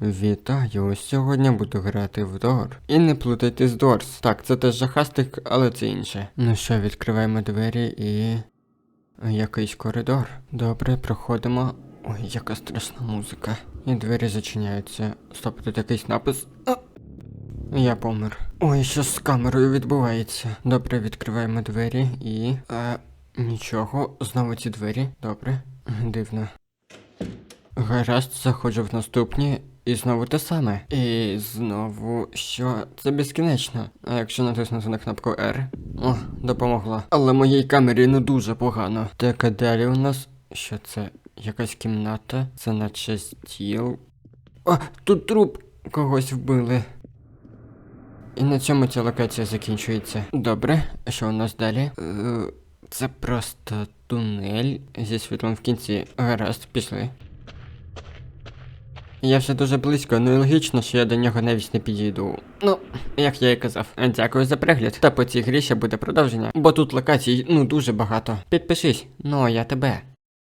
Вітаю! Сьогодні буду грати в Дор. І не плутайте з Дорс. Так, це теж жахастик, але це інше. Ну що, відкриваємо двері і. Якийсь коридор. Добре, проходимо. Ой, яка страшна музика. І двері зачиняються. Стоп, тут якийсь напис. А! Я помер. Ой, що з камерою відбувається? Добре, відкриваємо двері і. Е, нічого, знову ці двері. Добре. Дивно. Гаразд, заходжу в наступні, і знову те саме. І знову що? Це безкінечно. А якщо натиснути на кнопку R? О, допомогло. Але моїй камері не дуже погано. Так, а далі у нас. Що це? Якась кімната? Це наче стіл. О, тут труп! Когось вбили. І на цьому ця локація закінчується. Добре, що у нас далі? Е, Це просто тунель зі світлом в кінці. Гаразд, пішли. Я вже дуже близько, ну і логічно, що я до нього навіть не підійду. Ну, як я і казав. Дякую за перегляд. Та по цій грі ще буде продовження, бо тут локацій ну дуже багато. Підпишись, ну я тебе.